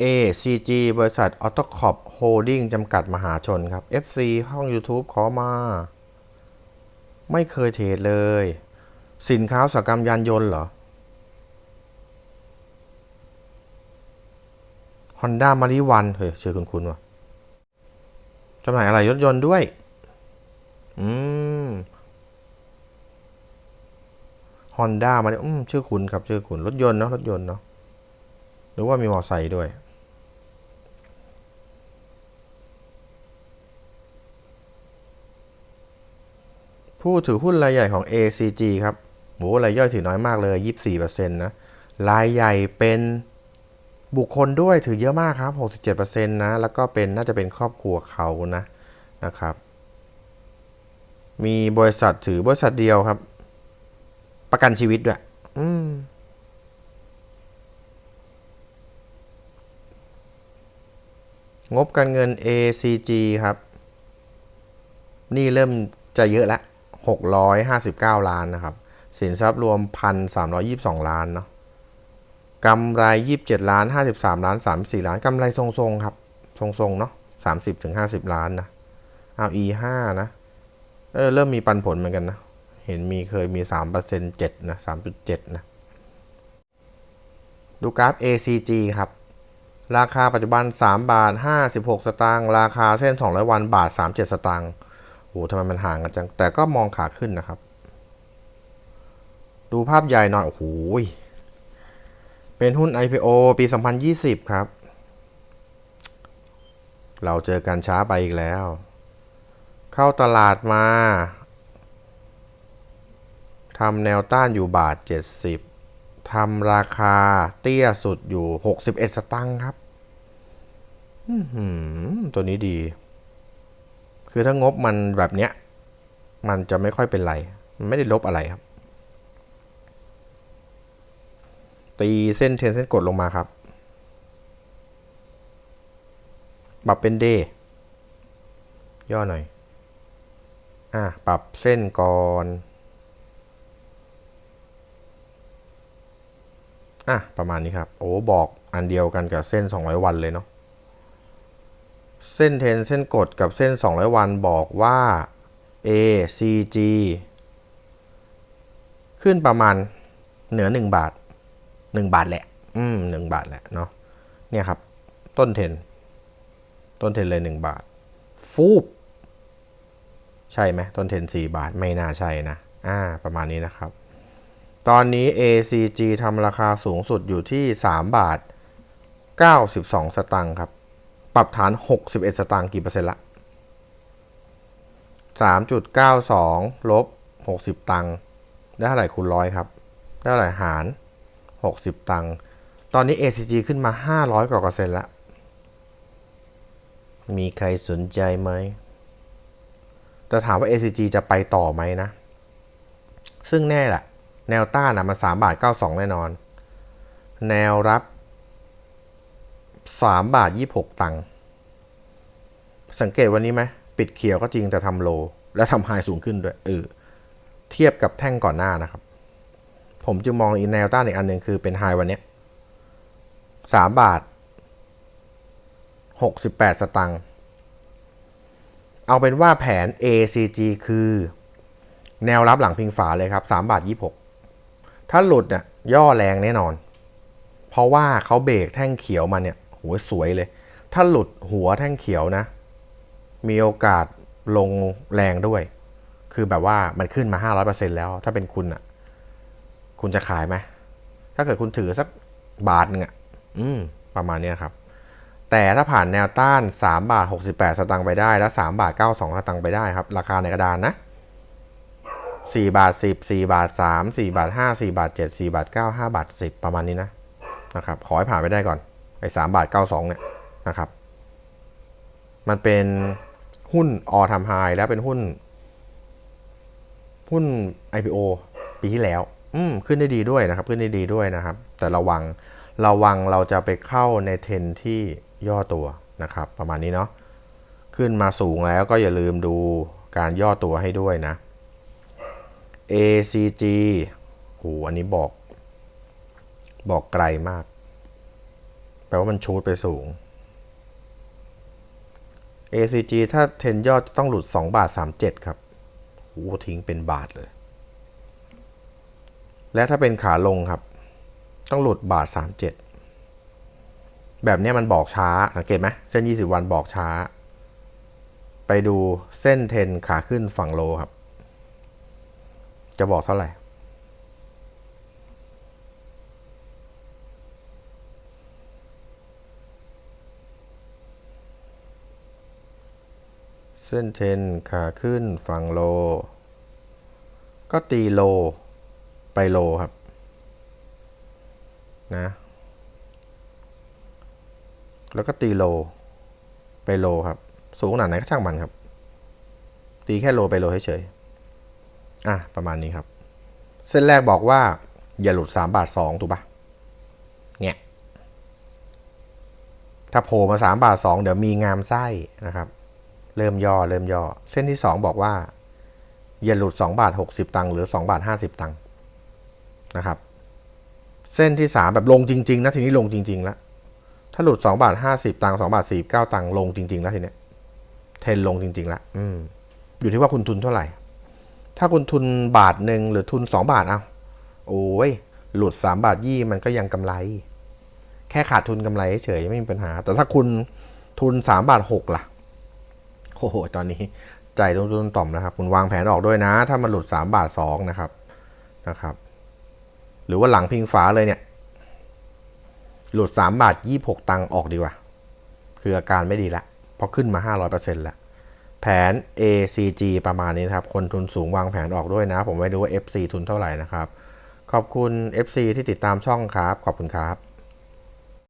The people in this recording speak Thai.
ACG บริษัท a u t o c o p Holding จำกัดมหาชนครับ FC ห้อง YouTube ขอมา ไม่เคยเทรดเลย สินค้าอุตสาหกรรมยานยนต์เหรอ Honda m a r i วันเฮ้ยชื่อคุณคุณวะจำหน่ายอะไรรถยนต์ด้วย อืม Honda มาอืม ชื่อคุณครับ ชื่อคุณรถยนต์เนาะรถยนต์เนาะ หรือว่ามีมอเตอร์ไซค์ด้วย ผู้ถือหุ้นรายใหญ่ของ ACG ครับโหรายย่อยถือน้อยมากเลย 24%นะ รายใหญ่เป็นบุคคลด้วยถือเยอะมากครับ 67%นะ แล้วก็เป็นน่าจะเป็นครอบครัวเขานะนะครับ มีบริษัทถือบริษัทเดียวครับ ประกันชีวิตด้วย อืม งบการเงิน ACG ครับ นี่เริ่มจะเยอะละ 659 ล้านนะครับ สินทรัพย์รวม 1,322 ล้านเนาะกำไร 27 ล้าน 53 ล้าน 34 ล้าน กำไรทรงๆ ครับ ทรงๆ เนาะ30ถึง50 ล้านนะ เอา E5 นะ เออ เริ่มมีปันผลเหมือนกันนะ เห็นมีเคยมี 3% 7นะ3.7นะ ดูกราฟ ACG ครับ ราคาปัจจุบัน 3 บาท 56 สตางค์ราคาเส้น 200 วันบาท 37 สตางค์โหทำไมมันห่างกันจัง แต่ก็มองขาขึ้นนะครับ ดูภาพใหญ่หน่อย โอ้โห เป็นหุ้น IPO ปี 2020 ครับ เราเจอกันช้าไปอีกแล้ว เข้าตลาดมาทำแนวต้านอยู่บาท 70ทำราคาเตี้ยสุดอยู่ 61 สตังค์ครับ ตัวนี้ดี คือถ้างบมันแบบเนี้ย มันจะไม่ค่อยเป็นไร มันไม่ได้ลบอะไรครับ ตีเส้นเทรนเส้นกดลงมาครับปรับเป็นเดย์ย่อหน่อย อะ ปรับเส้นก่อน อะ ประมาณนี้ครับ โอ้ บอกอันเดียวกันกับเส้น 200 วันเลยเนาะ เส้นเทนเส้นกดกับเส้น 200 วันบอกว่า A C G ขึ้นประมาณเหนือ 1 บาท 1 บาทแหละ อืม1บาทแหละเนาะเนี่ยครับ ต้นเทน ต้นเทนเลย 1 บาท ฟูบใช่ไหมต้นเทน 4 บาทไม่น่าใช่นะ อ่า ประมาณนี้นะครับ ตอนนี้ ACG ทำราคาสูงสุดอยู่ที่ 3 บาท 92 สตางค์ครับ ปรับฐาน 61 สตางค์กี่เปอร์เซ็นต์ละ 3.92 ลบ 60 ตังค์ได้เท่าไหร่คูณร้อยครับ ได้เท่าไหร่หาร 60 ตังค์ ตอนนี้ ACG ขึ้นมา 500 กว่าเปอร์เซ็นต์ละ มีใครสนใจไหม แต่ถามว่า ACG จะไปต่อไหมนะ ซึ่งแน่แหละ แนวต้านนะมัน3บาท92 แน่นอน แนวรับ 3 บาท 26 ตังค์สังเกตวันนี้ไหมปิดเขียวก็จริงแต่ทำโล และทำไฮสูงขึ้นด้วยเออเทียบกับแท่งก่อนหน้านะครับ ผมจึงมองอีแนวต้านอีกอันหนึ่งคือเป็นไฮวันนี้ย3บาท68สตังค์เอาเป็นว่าแผน ACG คือ แนวรับหลังพิงฝาเลยครับ3บาท26ถ้าหลุดน่ะย่อแรงแน่นอน เพราะว่าเขาเบรกแท่งเขียวมาเนี่ย หัวสวยเลย ถ้าหลุดหัวแท่งเขียวนะ มีโอกาสลงแรงด้วย คือแบบว่ามันขึ้นมา 500%แล้ว ถ้าเป็นคุณอะ คุณจะขายไหม ถ้าเกิดคุณถือสักบาทหนึงอะ อืม ประมาณนี้ครับ แต่ถ้าผ่านแนวต้าน 3 บาท 68 สตางค์ไปได้ แล้ว3บาท 92 สตางค์ไปได้ครับ ราคาในกระดานนะ4บาท10 4บาท3 4บาท5 4บาท7 4บาท9 5บาท10ประมาณนี้นะนะครับ ขอให้ผ่านไปได้ก่อน ไอ้3บาท92เนี่ยนะครับ มันเป็นหุ้นออทำไฮแล้วเป็นหุ้น หุ้น IPO ปีที่แล้ว อืมขึ้นได้ดีด้วยนะครับ ขึ้นได้ดีด้วยนะครับ แต่ระวังระวังเราจะไปเข้าในเทรนที่ย่อตัวนะครับ ประมาณนี้เนาะขึ้นมาสูงแล้วก็อย่าลืมดูการย่อตัวให้ด้วยนะ ACG โหอันนี้บอก บอกไกลมาก แปลว่ามันชูดไปสูง ACG ถ้าเทนยอดจะต้องหลุด 2 บาท 37 ครับโอ้ทิ้งเป็นบาทเลย และถ้าเป็นขาลงครับ ต้องหลุดบาท 37 แบบนี้มันบอกช้า สังเกตไหมเส้น 20 วันบอกช้า ไปดูเส้นเทนขาขึ้นฝั่งโลครับ จะบอกเท่าไหร่ ส้นเทนขาขึ้นฝั่งโล ก็ตีโล ไปโลครับนะแล้วก็ตีโล ไปโลครับ สูงขนาดไหนก็ช่างมันครับ ตีแค่โลไปโลเฉยๆอะประมาณนี้ครับ เส้นแรกบอกว่า อย่าหลุด 3 บาท 2 ถูกปะเนี่ยถ้าโผล่มา 3 บาท 2 เดี๋ยวมีงามไส้นะครับ เริ่มย่อเริ่มย่อ เส้นที่ 2 บอกว่าอย่าหลุด2บาท60 ตังค์หรือ2บาท50 ตังค์นะครับ เส้นที่ 3 แบบลงจริงๆนะทีนี้ลงจริงๆแล้วถ้าหลุด2บาท50 ตังค์2บาท49 ตังค์ลงจริงๆแล้วทีเนี้ยเทรนลงจริงๆแล้วอืมอยู่ที่ว่าคุณทุนเท่าไหร่ ถ้าคุณทุนบาทหนึ่งหรือทุน 2 บาทเอาโอ้ยหลุด 3 บาทยี่มันก็ยังกำไร แค่ขาดทุนกำไรเฉยไม่มีปัญหา แต่ถ้าคุณทุน 3 บาท6ล่ะ อ้โห ตอนนี้ใจตุ้มต่อมนะครับ คุณวางแผนออกด้วยนะ ถ้ามันหลุด 3 บาท 2 นะครับ นะครับ หรือว่าหลังพิงฟ้าเลยเนี่ย หลุด 3 บาท 26 ตังค์ออกดีกว่า คืออาการไม่ดีละเพอขึ้นมา 500%แล้ว แผน ACG ประมาณนี้นะครับ คนทุนสูงวางแผนออกด้วยนะ ผมไม่รู้ว่า FC ทุนเท่าไหร่นะครับ ขอบคุณ FC ที่ติดตามช่องครับ ขอบคุณครับ